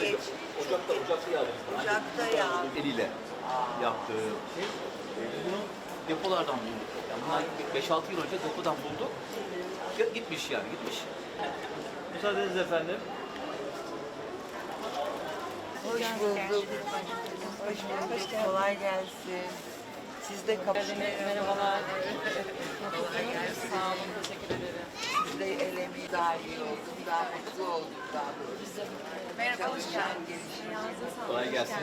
Hiç. Ocakta, ocakta yağdınız. Ocakta yağ. Eliyle yaptığı şey. E, Bunu depolardan bulduk. Yani bunlar 5-6 yıl önce depodan bulduk. Gitmiş yani, gitmiş. Müsaadenizle efendim. Hoş bulduk. Hoş bulduk. Kolay gelsin. Siz de kapışın. Merhabalar. Kolay gelsin. Sağ olun, teşekkür ederim. Siz de el emeği daha iyi oldum. Daha mutlu olduk daha doğrusu. Merhaba, hoş geldiniz. Kolay gelsin.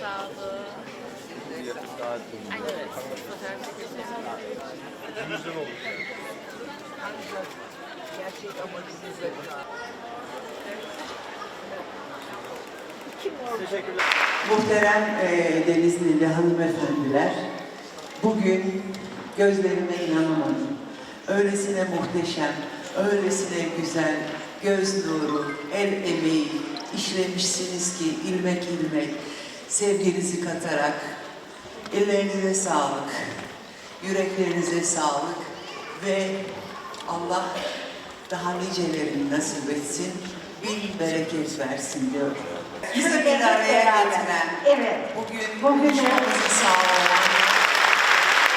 Sağ olun. Evet, fotoğraf çekeceğim. Gerçek amacınıza Muhterem e, Denizlili hanımefendiler, bugün gözlerime inanamadım. Öylesine muhteşem, öylesine güzel, göz nuru, el emeği işlemişsiniz ki ilmek ilmek sevginizi katarak ellerinize sağlık, yüreklerinize sağlık ve Allah daha nicelerini nasip etsin, bin bereket versin diyorum. Bizi bir araya getiren, Evet. bugün Bugün- buluşmamızı sağlayan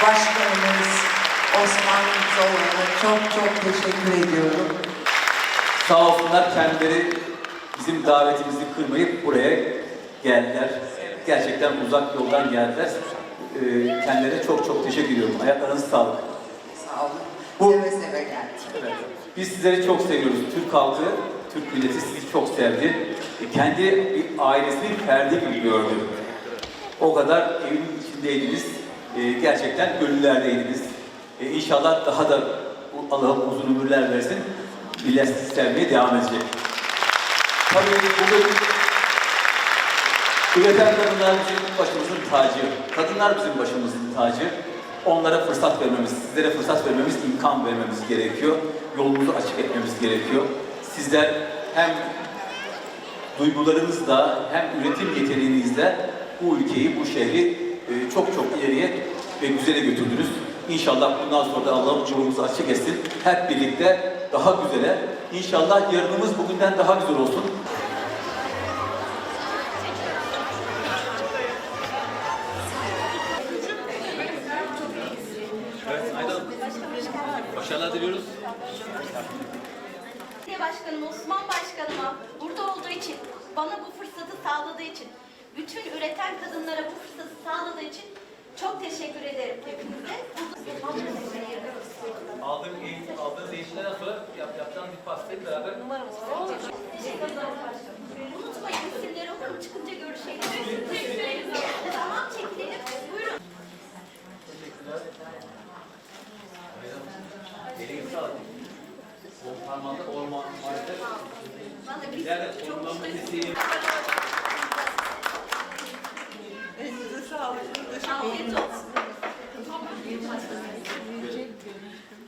başkanımız Osman Zoğlu'na çok çok teşekkür ediyorum. Sağ olsunlar kendileri bizim davetimizi kırmayıp buraya geldiler. Gerçekten uzak yoldan geldiler. Ee, kendilerine çok çok teşekkür ediyorum. Ayaklarınız sağlık. Sağ olun. Bu- Seve seve geldik. Evet. Biz sizleri çok seviyoruz. Türk halkı, Türk milleti sizi çok sevdi. Kendi ailesinin ferdi gibi gördü. O kadar evin içindeydiniz. E, gerçekten gönüllerdeydiniz. E, inşallah daha da Allah'ım uzun ömürler versin. Millet sevmeye devam edecek. Tabii bugün üreten kadınlar bizim başımızın tacı. Kadınlar bizim başımızın tacı. Onlara fırsat vermemiz, sizlere fırsat vermemiz, imkan vermemiz gerekiyor. Yolumuzu açık etmemiz gerekiyor. Sizler hem duygularınızla hem üretim yeteneğinizle bu ülkeyi, bu şehri e, çok çok ileriye ve güzele götürdünüz. İnşallah bundan sonra da Allah'ım yolumuzu açık etsin. Hep birlikte daha güzele. İnşallah yarınımız bugünden daha güzel olsun. Evet, Aydan. Başarılar diliyoruz. Belediye Başkanım Osman Başkanıma burada olduğu için, bana bu fırsatı sağladığı için, bütün üreten kadınlara bu fırsatı sağladığı için çok teşekkür ederim hepinize. Aldığım eğitim, aldığınız eğitimlerden sonra yap, yapacağınız bir pastayı beraber Unutmayın isimleri olur mu? Çıkınca görüşelim. parmağında orman hareket. Yani ormanı keseyim. Elinize sağlık. Afiyet olsun.